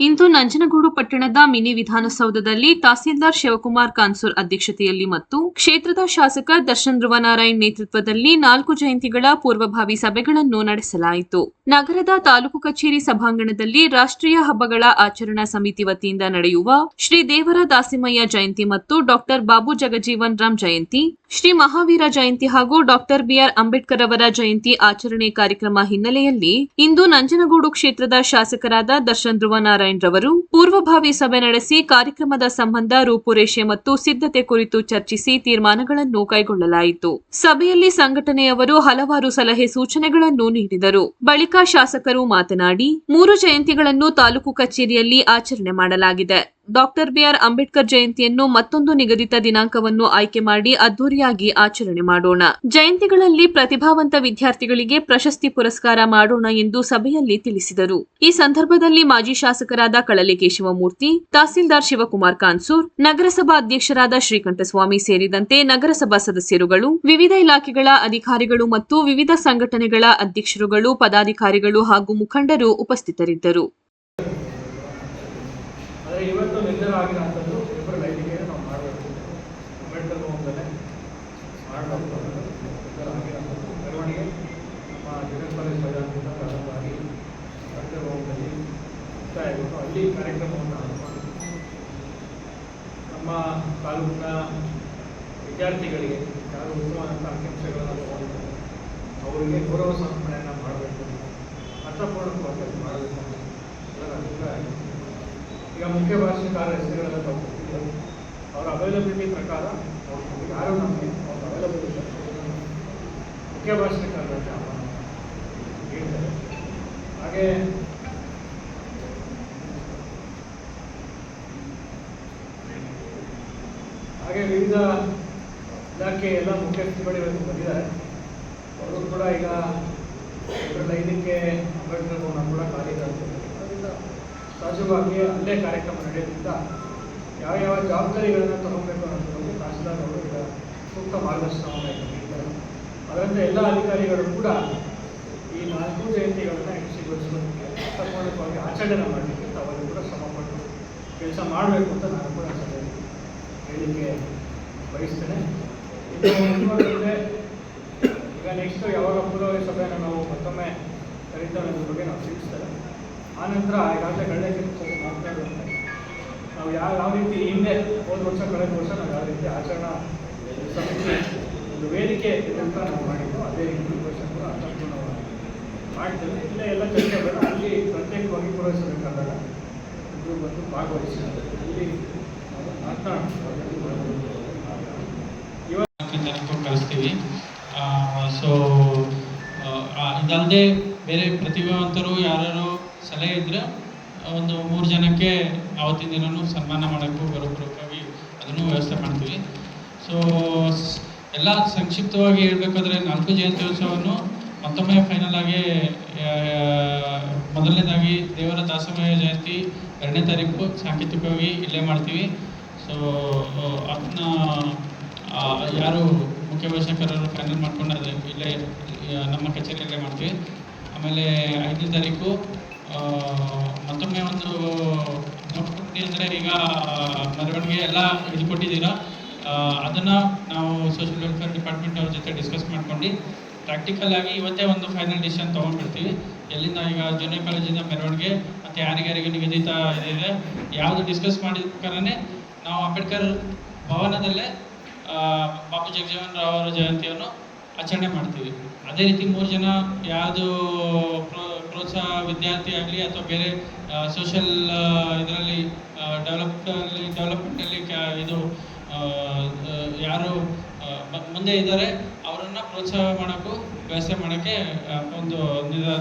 ಇಂದು ನಂಜನಗೂಡು ಪಟ್ಟಣದ ಮಿನಿ ವಿಧಾನಸೌಧದಲ್ಲಿ ತಹಸೀಲ್ದಾರ್ ಶಿವಕುಮಾರ್ ಕಾನ್ಸೂರ್ ಅಧ್ಯಕ್ಷತೆಯಲ್ಲಿ ಮತ್ತು ಕ್ಷೇತ್ರದ ಶಾಸಕ ದರ್ಶನ್ ಧ್ರುವನಾರಾಯಣ್ ನೇತೃತ್ವದಲ್ಲಿ ನಾಲ್ಕು ಜಯಂತಿಗಳ ಪೂರ್ವಭಾವಿ ಸಭೆಗಳನ್ನು ನಡೆಸಲಾಯಿತು. ನಗರದ ತಾಲೂಕು ಕಚೇರಿ ಸಭಾಂಗಣದಲ್ಲಿ ರಾಷ್ಟ್ರೀಯ ಹಬ್ಬಗಳ ಆಚರಣಾ ಸಮಿತಿ ವತಿಯಿಂದ ನಡೆಯುವ ಶ್ರೀ ದೇವರ ದಾಸಿಮಯ್ಯ ಜಯಂತಿ ಮತ್ತು ಡಾಕ್ಟರ್ ಬಾಬು ಜಗಜೀವನ್ ರಾಮ್ ಜಯಂತಿ, ಶ್ರೀ ಮಹಾವೀರ ಜಯಂತಿ ಹಾಗೂ ಡಾಕ್ಟರ್ ಬಿಆರ್ ಅಂಬೇಡ್ಕರ್ ಅವರ ಜಯಂತಿ ಆಚರಣೆ ಕಾರ್ಯಕ್ರಮ ಹಿನ್ನೆಲೆಯಲ್ಲಿ ಇಂದು ನಂಜನಗೂಡು ಕ್ಷೇತ್ರದ ಶಾಸಕರಾದ ದರ್ಶನ್ ಧ್ರುವನಾರಾಯಣ್ ರವರು ಪೂರ್ವಭಾವಿ ಸಭೆ ನಡೆಸಿ ಕಾರ್ಯಕ್ರಮದ ಸಂಬಂಧ ರೂಪುರೇಷೆ ಮತ್ತು ಸಿದ್ಧತೆ ಕುರಿತು ಚರ್ಚಿಸಿ ತೀರ್ಮಾನಗಳನ್ನು ಕೈಗೊಳ್ಳಲಾಯಿತು. ಸಭೆಯಲ್ಲಿ ಸಂಘಟನೆಯವರು ಹಲವಾರು ಸಲಹೆ ಸೂಚನೆಗಳನ್ನು ನೀಡಿದರು. ಬಳಿಕ ಶಾಸಕರು ಮಾತನಾಡಿ, ಮೂರು ಜಯಂತಿಗಳನ್ನು ತಾಲೂಕು ಕಚೇರಿಯಲ್ಲಿ ಆಚರಣೆ ಮಾಡಲಾಗಿದೆ. ಡಾಕ್ಟರ್ ಬಿಆರ್ ಅಂಬೇಡ್ಕರ್ ಜಯಂತಿಯನ್ನು ಮತ್ತೊಂದು ನಿಗದಿತ ದಿನಾಂಕವನ್ನು ಆಯ್ಕೆ ಮಾಡಿ ಅದ್ದೂರಿಯಾಗಿ ಆಚರಣೆ ಮಾಡೋಣ. ಜಯಂತಿಗಳಲ್ಲಿ ಪ್ರತಿಭಾವಂತ ವಿದ್ಯಾರ್ಥಿಗಳಿಗೆ ಪ್ರಶಸ್ತಿ ಪುರಸ್ಕಾರ ಮಾಡೋಣ ಎಂದು ಸಭೆಯಲ್ಲಿ ತಿಳಿಸಿದರು. ಈ ಸಂದರ್ಭದಲ್ಲಿ ಮಾಜಿ ಶಾಸಕರಾದ ಕಳಲೆ ಕೇಶವಮೂರ್ತಿ, ತಹಸೀಲ್ದಾರ್ ಶಿವಕುಮಾರ್ ಕಾನ್ಸೂರ್, ನಗರಸಭಾ ಅಧ್ಯಕ್ಷರಾದ ಶ್ರೀಕಂಠಸ್ವಾಮಿ ಸೇರಿದಂತೆ ನಗರಸಭಾ ಸದಸ್ಯರುಗಳು, ವಿವಿಧ ಇಲಾಖೆಗಳ ಅಧಿಕಾರಿಗಳು ಮತ್ತು ವಿವಿಧ ಸಂಘಟನೆಗಳ ಅಧ್ಯಕ್ಷರುಗಳು, ಪದಾಧಿಕಾರಿಗಳು ಹಾಗೂ ಮುಖಂಡರು ಉಪಸ್ಥಿತರಿದ್ದರು ಆದರೆ ಇವತ್ತು ನಿರ್ಧಾರ ಆಗಿರೋಂಥದ್ದು ಪೇಪರ್ ಲೈಟಿಗೆ ನಾವು ಮಾಡಬೇಕು ಅಂಬೇಡ್ಕರ್ ಭವನದಲ್ಲೇ ಮಾಡಬೇಕು ಅನ್ನೋದು ನಿರ್ಧಾರ ಆಗಿರೋಂಥದ್ದು ಮೆರವಣಿಗೆ ನಮ್ಮ ಜಗನ್ ಕಾಲೇಜ್ ಮೈದಾನದಿಂದ ಪ್ರಾರಂಭವಾಗಿ ಅಂಬೇಡ್ಕರ್ ಭವನದಲ್ಲಿ ಮುಕ್ತಾಯಗೊಂಡು ಅಲ್ಲಿ ಕಾರ್ಯಕ್ರಮವನ್ನು ನಮ್ಮ ತಾಲೂಕಿನ ವಿದ್ಯಾರ್ಥಿಗಳಿಗೆ ಯಾರು ಉತ್ತಮವಾದಂಥ ತಗೊಂಡಿದ್ದಾರೆ ಅವರಿಗೆ ಗೌರವ ಸಮರ್ಪಣೆಯನ್ನು ಮಾಡಬೇಕು ಅರ್ಥಪೂರ್ಣವಾಗಿ ಮಾಡಬೇಕು ಎಲ್ಲರ ಅಭಿಪ್ರಾಯ ಈಗ ಮುಖ್ಯ ಭಾಷೆಕಾರ ಹೆಸರುಗಳೆಲ್ಲ ತಗೊಂಡಿದ್ದರು ಅವರ ಅವೈಲಬಿಲಿಟಿ ಪ್ರಕಾರ ಅವ್ರು ಯಾರು ನಮಗೆ ಅವ್ರ ಅವೈಲಬಿಲಿಟಿ ಮುಖ್ಯ ಭಾಷೆ ಆಹ್ವಾನ ಹೇಳ್ತಾರೆ ಹಾಗೆ ಹಾಗೆ ವಿವಿಧ ಇಲಾಖೆ ಎಲ್ಲ ಮುಖ್ಯಸ್ಥರುಗಳು ಇವತ್ತು ಬಂದಿದ್ದಾರೆ. ಅವರು ಕೂಡ ಈಗ ಏಪ್ರಿಲ್ ಅಂಬೇಡ್ಕರ್ ಭವನ ಕೂಡ ಖಾಲಿ ಅದರಿಂದ ಸಹಜವಾಗಿ ಅಲ್ಲೇ ಕಾರ್ಯಕ್ರಮ ನಡೆಯೋದ್ರಿಂದ ಯಾವ ಯಾವ ಜವಾಬ್ದಾರಿಗಳನ್ನು ತಗೊಬೇಕು ಅನ್ನೋದ್ರ ಬಗ್ಗೆ ತಹಸೀಲ್ದಾರ್ ಅವರು ಈಗ ಸೂಕ್ತ ಮಾರ್ಗದರ್ಶನವನ್ನು ನೀಡಿದ್ದಾರೆ ಅದರಂತೆ ಎಲ್ಲ ಅಧಿಕಾರಿಗಳು ಕೂಡ ಈ ನಾಲ್ಕು ಜಯಂತಿಗಳನ್ನು ಯಶಸ್ವಿಗೊಳಿಸೋದಕ್ಕೆ ಅರ್ಥಪೂರ್ಣಕವಾಗಿ ಆಚರಣೆ ಮಾಡಲಿಕ್ಕೆ ತಾವೆಲ್ಲರೂ ಕೂಡ ಶ್ರಮಪಟ್ಟು ಕೆಲಸ ಮಾಡಬೇಕು ಅಂತ ನಾನು ಕೂಡ ಸಭೆಯಲ್ಲಿ ಹೇಳಲಿಕ್ಕೆ ಬಯಸ್ತೇನೆ ಈಗ ನೆಕ್ಸ್ಟ್ ಯಾವಾಗ ಪೂರ್ವಭಾವಿ ಸಭೆಯನ್ನು ನಾವು ಮತ್ತೊಮ್ಮೆ ಕರೀತೇವೆ ಅನ್ನೋದ್ರ ಬಗ್ಗೆ ನಾವು ತಿಳಿಸ್ತೇವೆ. ಆನಂತರ ಈಗಾಗಲೇ ಕಳೆದ ಮಾತನಾಡುವಂತೆ ನಾವು ಯಾವ ಯಾವ ರೀತಿ ಹಿಂದೆ ಹೋದ ವರ್ಷ, ಕಳೆದ ವರ್ಷ ನಾವು ಯಾವ ರೀತಿ ಆಚರಣಾ ಸಮಿತಿ ಒಂದು ವೇದಿಕೆ ಅಂತ ನಾವು ಮಾಡಿದ್ದು, ಅದೇ ರೀತಿ ವರ್ಷ ಕೂಡ ಅರ್ಥಪೂರ್ಣವಾಗಿ ಮಾಡ್ತೇವೆ. ಇಲ್ಲೇ ಎಲ್ಲ ಚರ್ಚೆ ಬೇಡ ಅಲ್ಲಿ ಪ್ರತ್ಯೇಕವಾಗಿ ಪೂರೈಸಬೇಕಾದಾಗ ಇದು ಬಂದು ಭಾಗವಹಿಸಿ ಇಲ್ಲಿ ನಾವು ಮಾತನಾಡ್ತೀವಿ ಜನಕ್ಕೂ ಕಳಿಸ್ತೀವಿ. ಸೊ ಇದಲ್ಲದೆ ಬೇರೆ ಪ್ರತಿಭಾವಂತರು ಯಾರು ಸಲಹೆ ಇದ್ದರೆ ಒಂದು ಮೂರು ಜನಕ್ಕೆ ಆವತ್ತಿನ ದಿನವೂ ಸನ್ಮಾನ ಮಾಡೋಕ್ಕೂ ಗೌರವಪೂರ್ವಕವಾಗಿ ಅದನ್ನು ವ್ಯವಸ್ಥೆ ಮಾಡ್ತೀವಿ. ಸೊ, ಎಲ್ಲ ಸಂಕ್ಷಿಪ್ತವಾಗಿ ಹೇಳಬೇಕಾದ್ರೆ ನಾಲ್ಕು ಜಯಂತ್ಯೋತ್ಸವವನ್ನು ಮತ್ತೊಮ್ಮೆ ಫೈನಲ್ ಆಗಿ ಮೊದಲನೇದಾಗಿ ದೇವರ ದಾಸಮಯ ಜಯಂತಿ ಎರಡನೇ ತಾರೀಕು ಸಾಂಕೇತಿಕವಾಗಿ ಇಲ್ಲೇ ಮಾಡ್ತೀವಿ. ಸೊ ಅದನ್ನ ಯಾರು ಮುಖ್ಯ ಭಾಷಕರರು ಫೈನಲ್ ಮಾಡ್ಕೊಂಡು ಅದೇ ಇಲ್ಲೇ ನಮ್ಮ ಕಚೇರಿಯಲ್ಲೇ ಮಾಡ್ತೀವಿ. ಆಮೇಲೆ ಐದನೇ ತಾರೀಕು ಮತ್ತೊಮ್ಮೆ ಒಂದು ನೋಡ್ಕೊಟ್ಟು ಅಂದರೆ ಈಗ ಮೆರವಣಿಗೆ ಎಲ್ಲ ಇದು ಕೊಟ್ಟಿದ್ದೀರಾ ಅದನ್ನು ನಾವು ಸೋಷಿಯಲ್ ವೆಲ್ಫೇರ್ ಡಿಪಾರ್ಟ್ಮೆಂಟ್ ಅವ್ರ ಜೊತೆ ಡಿಸ್ಕಸ್ ಮಾಡ್ಕೊಂಡು ಪ್ರಾಕ್ಟಿಕಲ್ ಆಗಿ ಇವತ್ತೇ ಒಂದು ಫೈನಲ್ ಡಿಸಿಷನ್ ತೊಗೊಂಡ್ಬಿಡ್ತೀವಿ. ಎಲ್ಲಿಂದ ಈಗ ಜೂನಿಯರ್ ಕಾಲೇಜಿಂದ ಮೆರವಣಿಗೆ ಮತ್ತು ಯಾರಿಗಾರಿಗೆ ನಿಗದಿತ ಇದಿದೆ, ಯಾವುದು ಡಿಸ್ಕಸ್ ಮಾಡಿದ ನಾವು ಅಂಬೇಡ್ಕರ್ ಭವನದಲ್ಲೇ ಬಾಬು ಜಗಜೀವನ್ ರಾವ್ ಅವರ ಜಯಂತಿಯನ್ನು ಆಚರಣೆ ಮಾಡ್ತೀವಿ. ಅದೇ ರೀತಿ ಮೂರು ಜನ ಯಾವುದು ಪ್ರೋ ಪ್ರೋತ್ಸಾಹ ವಿದ್ಯಾರ್ಥಿ ಆಗಲಿ ಅಥವಾ ಬೇರೆ ಸೋಷಲ್ ಇದರಲ್ಲಿ ಡೆವಲಪ್ಡಲ್ಲಿ ಡೆವಲಪ್ಮೆಂಟಲ್ಲಿ ಇದು ಆ, ಆ, ಯಾರು ಮುಂದೆ ಇದ್ದಾರೆ ಅವರನ್ನು ಪ್ರೋತ್ಸಾಹ ಮಾಡೋಕ್ಕೂ ವ್ಯವಸ್ಥೆ ಮಾಡೋಕ್ಕೆ ಒಂದು ನಿರ್ಧಾರ